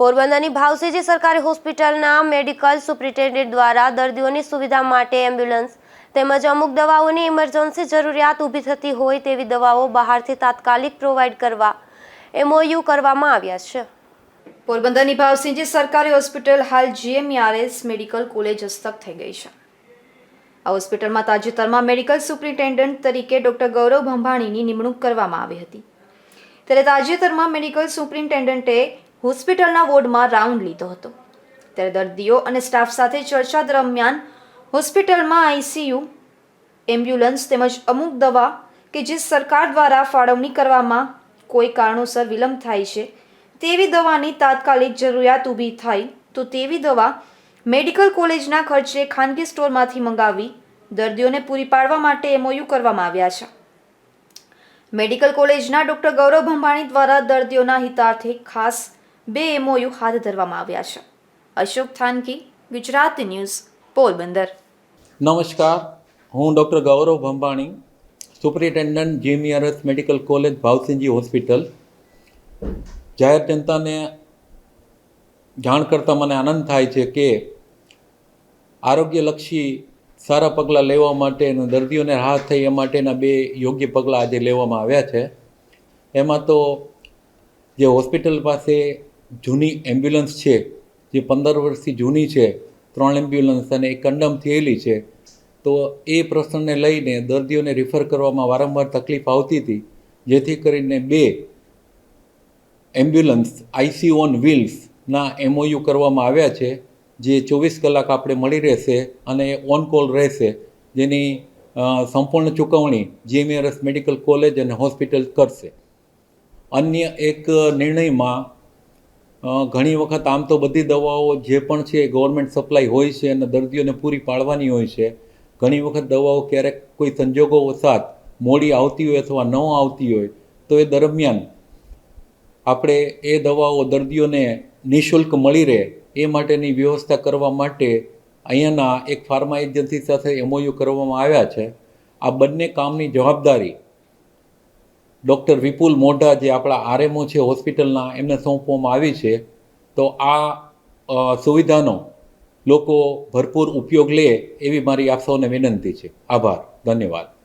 પોરબંદરની ભાવસેજી સરકારી હોસ્પિટલના મેડિકલ સુપ્રિન્ટેન્ડન્ટ દ્વારા દર્દીઓની સુવિધા માટે એમ્બ્યુલન્સ તેમજ અમુક દવાઓની ઇમરજન્સી જરૂરિયાત ઊભી થતી હોય તેવી દવાઓ બહારથી તાત્કાલિક પ્રોવાઈડ કરવા એમઓયુ કરવામાં આવ્યા છે. પોરબંદરની ભાવસિંહજી સરકારી હોસ્પિટલ હાલ જીએમઆરએસ મેડિકલ કોલેજ હસ્તક થઈ ગઈ છે. આ હોસ્પિટલમાં તાજેતરમાં મેડિકલ સુપ્રિન્ટેન્ડન્ટ તરીકે ડોક્ટર ગૌરવ ભંભાણીની નિમણૂક કરવામાં આવી હતી. ત્યારે તાજેતરમાં મેડિકલ સુપ્રિન્ટેન્ડન્ટે હોસ્પિટલના વોર્ડમાં રાઉન્ડ લીધો હતો. ત્યારે દર્દીઓ અને સ્ટાફ સાથે ચર્ચા દરમિયાન હોસ્પિટલમાં આઈસીયુ, એમ્બ્યુલન્સ તેમજ અમુક દવા કે જે સરકાર દ્વારા ફાળવણી કરવામાં કોઈ કારણોસર વિલંબ થાય છે, તેવી દવાની તાત્કાલિક જરૂરિયાત ઊભી થાય તો તેવી દવા મેડિકલ કોલેજના ખર્ચે ખાનગી સ્ટોરમાંથી મંગાવી દર્દીઓને પૂરી પાડવા માટે એમઓયુ કરવામાં આવ્યા છે. મેડિકલ કોલેજના ડૉક્ટર ગૌરવ ભંભાણી દ્વારા દર્દીઓના હિતાર્થે ખાસ બે એમઓયુ હાથ ધરવામાં આવ્યા છે. અશોક થાનકી, ગુજરાત ન્યૂઝ, પોરબંદર. નમસ્કાર. હું doctor Gaurav Bhambhani superintendent GMRS medical college, Bhavsinhji hospital. જાહેર જનતાને જાણ કરતાં મને આનંદ થાય છે કે આરોગ્યલક્ષી સારા પગલાં લેવા માટે અને દર્દીઓને રાહત થઈ એ માટેના બે યોગ્ય પગલાં આજે લેવામાં આવ્યા છે. એમાં તો જે હોસ્પિટલ પાસે જૂની એમ્બ્યુલન્સ છે, જે પંદર વર્ષથી જૂની છે, ત્રણ એમ્બ્યુલન્સ અને એક કંડમ થયેલી છે, તો એ પ્રશ્નને લઈને દર્દીઓને રિફર કરવામાં વારંવાર તકલીફ આવતી હતી, જેથી કરીને બે એમ્બ્યુલન્સ આઈસી ઓન વ્હીલ્સના એમઓયુ કરવામાં આવ્યા છે, જે ચોવીસ કલાક આપણે મળી રહેશે અને ઓન કોલ રહેશે, જેની સંપૂર્ણ ચૂકવણી જીએમએરએસ મેડિકલ કોલેજ અને હોસ્પિટલ કરશે. અન્ય એક નિર્ણયમાં ઘણી વખત આમ તો બધી દવાઓ જે પણ છે એ ગવર્મેન્ટ સપ્લાય હોય છે અને દર્દીઓને પૂરી પાડવાની હોય છે. ઘણી વખત દવાઓ ક્યારેક કોઈ સંજોગો વસાત મોડી આવતી હોય અથવા ન આવતી હોય તો એ દરમિયાન આપણે એ દવાઓ દર્દીઓને નિઃશુલ્ક મળી રહે એ માટેની વ્યવસ્થા કરવા માટે અહીંયાના એક ફાર્મા એજન્સી સાથે એમઓયુ કરવામાં આવ્યા છે. આ બંને કામની જવાબદારી ડૉક્ટર વિપુલ મોઢા જે આપણા આરએમઓ છે હોસ્પિટલના, એમને સોંપવામાં આવી છે. તો આ સુવિધાનો લોકો ભરપૂર ઉપયોગ લે એવી મારી આપ સૌને વિનંતી છે. આભાર. ધન્યવાદ.